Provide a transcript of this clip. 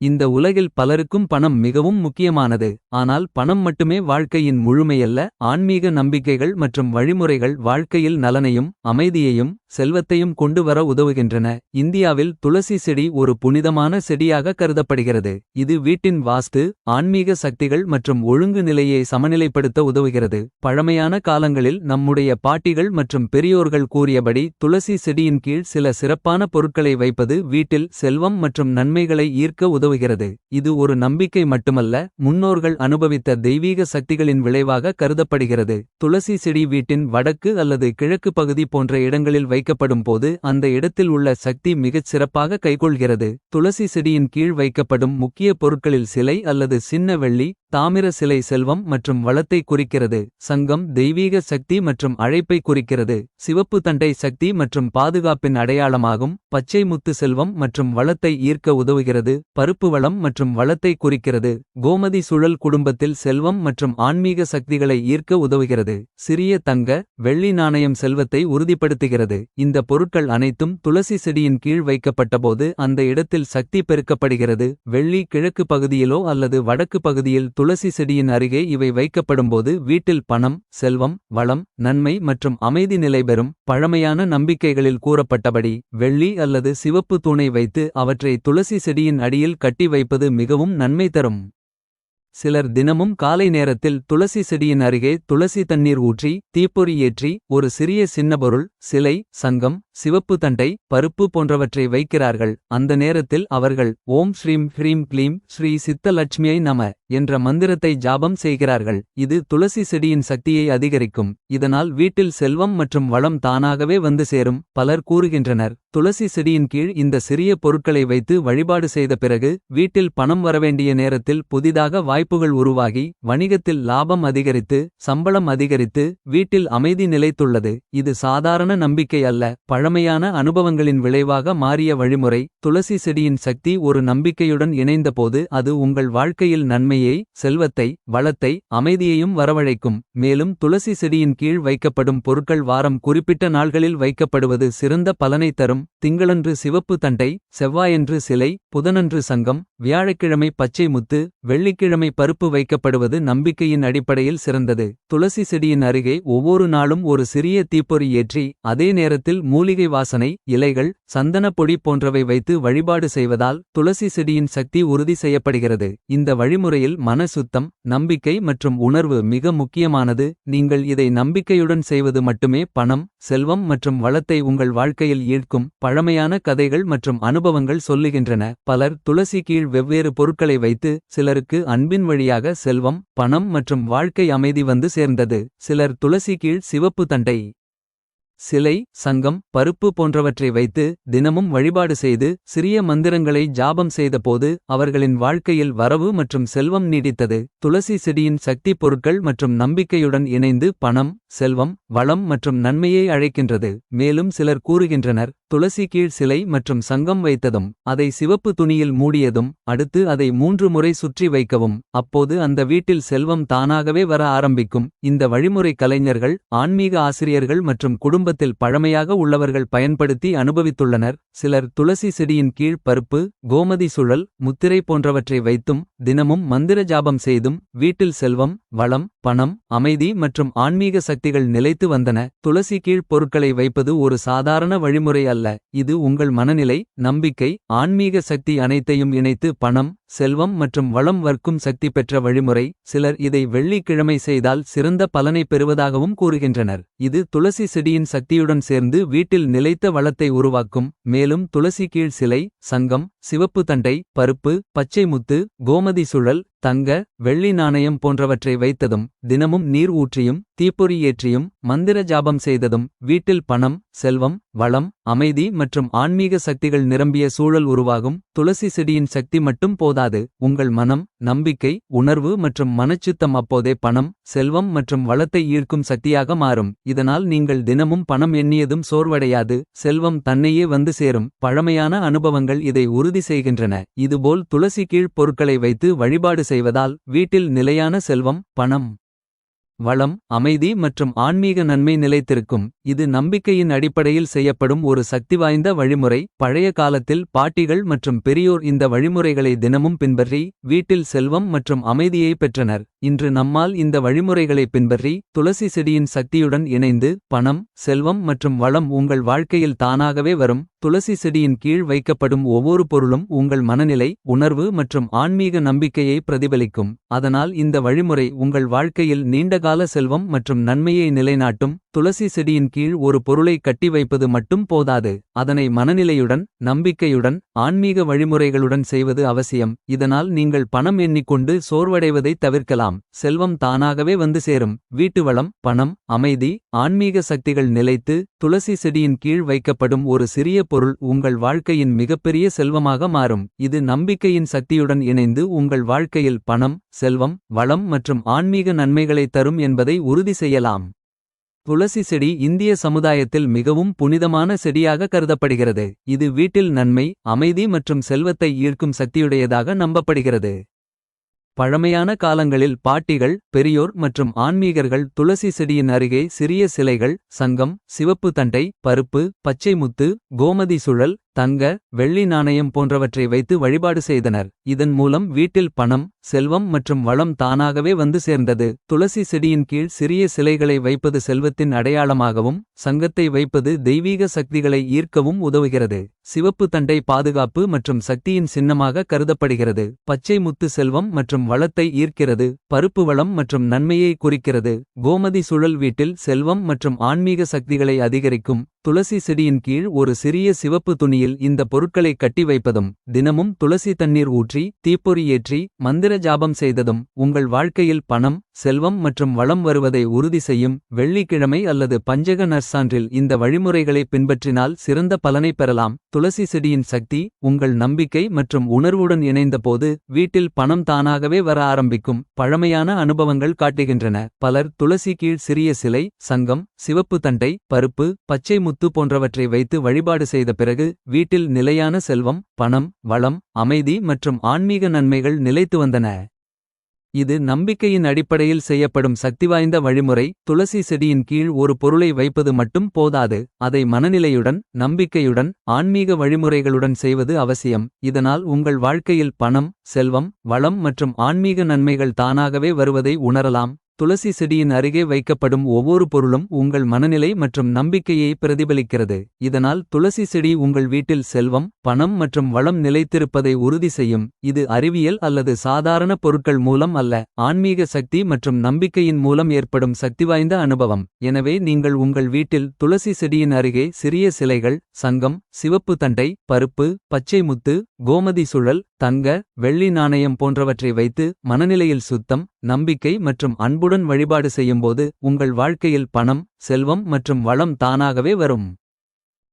இந்த உலகில் பலருக்கும் பணம் மிகவும் முக்கியமானது. ஆனால் பணம் மட்டுமே வாழ்க்கையின் முழுமையல்ல. ஆன்மீக நம்பிக்கைகள் மற்றும் வழிமுறைகள் வாழ்க்கையில் நலனையும் அமைதியையும் செல்வத்தையும் கொண்டு வர உதவுகின்றன. இந்தியாவில் துளசி செடி ஒரு புனிதமான செடியாக கருதப்படுகிறது. இது வீட்டின் வாஸ்து ஆன்மீக சக்திகள் மற்றும் ஒழுங்கு நிலையை சமநிலைப்படுத்த உதவுகிறது. பழமையான காலங்களில் நம்முடைய பாட்டிகள் மற்றும் பெரியோர்கள் கூறியபடி துளசி செடியின் கீழ் சில சிறப்பான பொருட்களை வைப்பது வீட்டில் செல்வம் மற்றும் நன்மைகளை ஈர்க்க உதவுகிறது. இது ஒரு நம்பிக்கை மட்டுமல்ல முன்னோர்கள் அனுபவித்த தெய்வீக சக்திகளின் விளைவாக கருதப்படுகிறது. துளசி செடி வீட்டின் வடக்கு அல்லது கிழக்கு பகுதி போன்ற இடங்களில் வைக்கப்படும் போது அந்த இடத்தில் உள்ள சக்தி மிகச் சிறப்பாக கைகொள்கிறது துளசி செடியின் கீழ் வைக்கப்படும் முக்கிய பொருட்களில் சிலை அல்லது சின்ன வெள்ளி தாமிர சிலை செல்வம் மற்றும் வளத்தை குறிக்கிறது சங்கம் தெய்வீக சக்தி மற்றும் அழைப்பை குறிக்கிறது சிவப்பு தண்டை சக்தி மற்றும் பாதுகாப்பின் அடையாளமாகும் பச்சை முத்து செல்வம் மற்றும் வளத்தை ஈர்க்க உதவுகிறது பருப்பு வளம் மற்றும் வளத்தை குறிக்கிறது கோமதி சுழல் குடும்பத்தில் செல்வம் மற்றும் ஆன்மீக சக்திகளை ஈர்க்க உதவுகிறது சிறிய தங்க வெள்ளி நாணயம் செல்வத்தை உறுதிப்படுத்துகிறது இந்த பொருட்கள் அனைத்தும் துளசி செடியின் கீழ் வைக்கப்பட்டபோது அந்த இடத்தில் சக்தி பெருக்கப்படுகிறது வெள்ளி கிழக்கு பகுதியிலோ அல்லது வடக்கு பகுதியில் துளசி செடியின் அருகே இவை வைக்கப்படும்போது வீட்டில் பணம் செல்வம் வளம் நன்மை மற்றும் அமைதி நிலைபெறும் பழமையான நம்பிக்கைகளில் கூறப்பட்டபடி வெள்ளி அல்லது சிவப்பு தூணை வைத்து அவற்றை துளசி செடியின் அடியில் கட்டி வைப்பது மிகவும் நன்மை தரும். சிலர் தினமும் காலை நேரத்தில் துளசி செடியின் அருகே துளசி தண்ணீர் ஊற்றி தீப்பொறி ஏற்றி ஒரு சிறிய சின்னபொருள் சிலை சங்கம் சிவப்பு தண்டை பருப்பு போன்றவற்றை வைக்கிறார்கள். அந்த நேரத்தில் அவர்கள் ஓம் ஸ்ரீம் ஹ்ரீம் க்ளீம் ஸ்ரீ சித்தலட்சுமியை நம என்ற மந்திரத்தை ஜாபம் செய்கிறார்கள். இது துளசி செடியின் சக்தியை அதிகரிக்கும். இதனால் வீட்டில் செல்வம் மற்றும் வளம் தானாகவே வந்து சேரும் பலர் கூறுகின்றனர். துளசி செடியின் கீழ் இந்த சிறிய பொருட்களை வைத்து வழிபாடு செய்த பிறகு வீட்டில் பணம் வரவேண்டிய நேரத்தில் புதிதாக வாய்ப்புகள் உருவாகி வணிகத்தில் லாபம் அதிகரித்து சம்பளம் அதிகரித்து வீட்டில் அமைதி நிலைத்துள்ளது. இது சாதாரண நம்பிக்கை அல்ல. பழமையான அனுபவங்களின் விளைவாக மாறிய வழிமுறை துளசி செடியின் சக்தி ஒரு நம்பிக்கையுடன் இணைந்தபோது அது உங்கள் வாழ்க்கையில் நன்மையை செல்வத்தை வளத்தை அமைதியையும் வரவழைக்கும். மேலும் துளசி செடியின் கீழ் வைக்கப்படும் பொருட்கள் வாரம் குறிப்பிட்ட நாள்களில் வைக்கப்படுவது சிறந்த பலனை தரும். திங்களன்று சிவப்பு தண்டை செவ்வாயன்று சிலை புதனன்று சங்கம் வியாழக்கிழமை பச்சை முத்து வெள்ளிக்கிழமை பருப்பு வைக்கப்படுவது நம்பிக்கையின் அடிப்படையில் சிறந்தது. துளசி செடியின் அருகே ஒவ்வொரு நாளும் ஒரு சிறிய தீப்பொறி ஏற்றி அதே நேரத்தில் மூலிகை வாசனை இலைகள் சந்தனப்பொடி போன்றவை வைத்து வழிபாடு செய்வதால் துளசி செடியின் சக்தி உறுதி செய்யப்படுகிறது. இந்த வழிமுறையில் மன சுத்தம் நம்பிக்கை மற்றும் உணர்வு மிக முக்கியமானது. நீங்கள் இதை நம்பிக்கையுடன் செய்வது மட்டுமே பணம் செல்வம் மற்றும் வளத்தை உங்கள் வாழ்க்கையில் ஈர்க்கும் பழமையான கதைகள் மற்றும் அனுபவங்கள் சொல்லுகின்றன. பலர் துளசி கீழ் வெவ்வேறு பொருட்களை வைத்து சிலருக்கு அன்பின் வழியாக செல்வம் பணம் மற்றும் வாழ்க்கை அமைதி வந்து சேர்ந்தது. சிலர் துளசி கீழ் சிவப்பு தண்டை சிலை சங்கம் பருப்பு போன்றவற்றை வைத்து தினமும் வழிபாடு செய்து சிறிய மந்திரங்களை ஜாபம் செய்தபோது அவர்களின் வாழ்க்கையில் வரவு மற்றும் செல்வம் நீடித்தது. துளசி செடியின் சக்தி பொருட்கள் மற்றும் நம்பிக்கையுடன் இணைந்து பணம் செல்வம் வளம் மற்றும் நன்மையை அழைக்கின்றது. மேலும் சிலர் கூறுகின்றனர் துளசி கீழ் சிலை மற்றும் சங்கம் வைத்ததும் அதை சிவப்பு துணியில் மூடியதும் அடுத்து அதை மூன்று முறை சுற்றி வைக்கவும். அப்போது அந்த வீட்டில் செல்வம் தானாகவே வர ஆரம்பிக்கும். இந்த வழிமுறை கலைஞர்கள் ஆன்மீக ஆசிரியர்கள் மற்றும் குடும்பத்தில் பழமையாக உள்ளவர்கள் பயன்படுத்தி அனுபவித்துள்ளனர். சிலர் துளசி செடியின் கீழ் பருப்பு கோமதி சுழல் முத்திரை போன்றவற்றை வைத்தும் தினமும் மந்திர ஜாபம் செய்தும் வீட்டில் செல்வம் வளம் பணம் அமைதி மற்றும் ஆன்மீக சக்தி சக்திகள் நிலைத்து வந்தன. துளசி கீழ் பொருட்களை வைப்பது ஒரு சாதாரண வழிமுறை அல்ல. இது உங்கள் மனநிலை நம்பிக்கை ஆன்மீக சக்தி அனைத்தையும் இணைத்து பணம் செல்வம் மற்றும் வளம் வர்க்கும் சக்தி பெற்ற வழிமுறை. சிலர் இதை வெள்ளிக்கிழமை செய்தால் சிறந்த பலனை பெறுவதாகவும் கூறுகின்றனர். இது துளசி செடியின் சக்தியுடன் சேர்ந்து வீட்டில் நிலைத்த வளத்தை உருவாக்கும். மேலும் துளசி கீழ் சிலை சங்கம் சிவப்பு தண்டை பருப்பு பச்சை முத்து கோமதி சுழல் தங்க வெள்ளி நாணயம் போன்றவற்றை வைத்ததும் தினமும் நீர் ஊற்றியும் தீப்பொறி ஏற்றியும் மந்திர ஜாபம் செய்ததும் வீட்டில் பணம் செல்வம் வளம் அமைதி மற்றும் ஆன்மீக சக்திகள் நிரம்பிய சூழல் உருவாகும். துளசி செடியின் சக்தி மட்டும் போதாது. உங்கள் மனம் நம்பிக்கை உணர்வு மற்றும் மனச்சுத்தம் அப்போதே பணம் செல்வம் மற்றும் வளத்தை ஈர்க்கும் சக்தியாக மாறும். இதனால் நீங்கள் தினமும் பணம் எண்ணியதும் சோர்வடையாது. செல்வம் தன்னையே வந்து சேரும். பழமையான அனுபவங்கள் இதை உறுதி செய்கின்றன. இதுபோல் துளசி கீழ் பொருட்களை வைத்து வழிபாடு செய்வதால் வீட்டில் நிலையான செல்வம் பணம் வளம் அமைதி மற்றும் ஆன்மீக நன்மை நிலைத்திருக்கும். இது நம்பிக்கையின் அடிப்படையில் செய்யப்படும் ஒரு சக்திவாய்ந்த வழிமுறை. பழைய காலத்தில் பாட்டிகள் மற்றும் பெரியோர் இந்த வழிமுறைகளை தினமும் பின்பற்றி வீட்டில் செல்வம் மற்றும் அமைதியை பெற்றனர். இன்று நம்மால் இந்த வழிமுறைகளை பின்பற்றி துளசி செடியின் சக்தியுடன் இணைந்து பணம் செல்வம் மற்றும் வளம் உங்கள் வாழ்க்கையில் தானாகவே வரும். துளசி செடியின் கீழ் வைக்கப்படும் ஒவ்வொரு பொருளும் உங்கள் மனநிலை உணர்வு மற்றும் ஆன்மீக நம்பிக்கையை பிரதிபலிக்கும். அதனால் இந்த வழிமுறை உங்கள் வாழ்க்கையில் நீண்டகால செல்வம் மற்றும் நன்மையை நிலைநாட்டும். துளசி செடியின் கீழ் ஒரு பொருளை கட்டி வைப்பது மட்டும் போதாது. அதனை மனநிலையுடன் நம்பிக்கையுடன் ஆன்மீக வழிமுறைகளுடன் செய்வது அவசியம். இதனால் நீங்கள் பணம் எண்ணிக்கொண்டு சோர்வடைவதை தவிர்க்கலாம். செல்வம் தானாகவே வந்து சேரும். வீட்டு வளம் பணம் அமைதி ஆன்மீக சக்திகள் நிலைத்து துளசி செடியின் கீழ் வைக்கப்படும் ஒரு சிறிய பொருள் உங்கள் வாழ்க்கையின் மிகப்பெரிய செல்வமாக மாறும். இது நம்பிக்கையின் சக்தியுடன் இணைந்து உங்கள் வாழ்க்கையில் பணம் செல்வம் வளம் மற்றும் ஆன்மீக நன்மைகளை தரும் என்பதை உறுதி செய்யலாம். துளசி செடி இந்திய சமுதாயத்தில் மிகவும் புனிதமான செடியாக கருதப்படுகிறது. இது வீட்டில் நன்மை அமைதி மற்றும் செல்வத்தை ஈர்க்கும் சக்தியுடையதாக நம்பப்படுகிறது. பழமையான காலங்களில் பாட்டிகள் பெரியோர் மற்றும் ஆன்மீகர்கள் துளசி செடியின் அருகே சிறிய சிலைகள் சங்கம் சிவப்பு தண்டை பருப்பு பச்சை முத்து கோமதி சுழல் தங்க வெள்ளி நாணயம் போன்றவற்றை வைத்து வழிபாடு செய்தனர். இதன் மூலம் வீட்டில் பணம் செல்வம் மற்றும் வளம் தானாகவே வந்து சேர்ந்தது. துளசி செடியின் கீழ் சிறிய சிலைகளை வைப்பது செல்வத்தின் அடையாளமாகவும் சங்கத்தை வைப்பது தெய்வீக சக்திகளை ஈர்க்கவும் உதவுகிறது. சிவப்பு தண்டை பாதுகாப்பு மற்றும் சக்தியின் சின்னமாக கருதப்படுகிறது. பச்சை முத்து செல்வம் மற்றும் வளத்தை ஈர்க்கிறது பருப்பு வளம் மற்றும் நன்மையை குறிக்கிறது. கோமதி சுழல் வீட்டில் செல்வம் மற்றும் ஆன்மீக சக்திகளை அதிகரிக்கும் துளசி செடியின் கீழ் ஒரு சிறிய சிவப்பு துணியில் இந்த பொருட்களை கட்டி வைப்பதும் தினமும் துளசி தண்ணீர் ஊற்றி தீப்பொறி ஏற்றி மந்திர ஜாபம் செய்ததும் உங்கள் வாழ்க்கையில் பணம் செல்வம் மற்றும் வளம் வருவதை உறுதி செய்யும் வெள்ளிக்கிழமை அல்லது பஞ்சக நர்சான்றில் இந்த வழிமுறைகளை பின்பற்றினால் சிறந்த பலனை பெறலாம். துளசி செடியின் சக்தி உங்கள் நம்பிக்கை மற்றும் உணர்வுடன் இணைந்தபோது வீட்டில் பணம் தானாகவே வர ஆரம்பிக்கும் பழமையான அனுபவங்கள் காட்டுகின்றன. பலர் துளசி கீழ் சிறிய சிலை சங்கம் சிவப்பு தண்டை பருப்பு பச்சை முத்து போன்றவற்றை வைத்து வழிபாடு செய்த பிறகு வீட்டில் நிலையான செல்வம் பணம் வளம் அமைதி மற்றும் ஆன்மீக நன்மைகள் நிலைத்து வந்தன. இது நம்பிக்கையின் அடிப்படையில் செய்யப்படும் சக்திவாய்ந்த வழிமுறை. துளசி செடியின் கீழ் ஒரு பொருளை வைப்பது மட்டும் போதாது. அதை மனநிலையுடன் நம்பிக்கையுடன் ஆன்மீக வழிமுறைகளுடன் செய்வது அவசியம். இதனால் உங்கள் வாழ்க்கையில் பணம் செல்வம் வளம் மற்றும் ஆன்மீக நன்மைகள் தானாகவே வருவதை உணரலாம். துளசி செடியின் அருகே வைக்கப்படும் ஒவ்வொரு பொருளும் உங்கள் மனநிலை மற்றும் நம்பிக்கையை பிரதிபலிக்கிறது. இதனால் துளசி செடி உங்கள் வீட்டில் செல்வம் பணம் மற்றும் வளம் நிலைத்திருப்பதை உறுதி செய்யும். இது அறிவியல் அல்லது சாதாரண பொருட்கள் மூலம் அல்ல ஆன்மீக சக்தி மற்றும் நம்பிக்கையின் மூலம் ஏற்படும் சக்திவாய்ந்த அனுபவம். எனவே நீங்கள் உங்கள் வீட்டில் துளசி செடியின் அருகே சிறிய சிலைகள் சங்கம் சிவப்பு தண்டை பருப்பு பச்சை முத்து கோமதி சுழல் தங்க வெள்ளி நாணயம் போன்றவற்றை வைத்து மனநிலையில் சுத்தம் நம்பிக்கை மற்றும் அன்புடன் வழிபாடு செய்யும்போது உங்கள் வாழ்க்கையில் பணம் செல்வம் மற்றும் வளம் தானாகவே வரும்.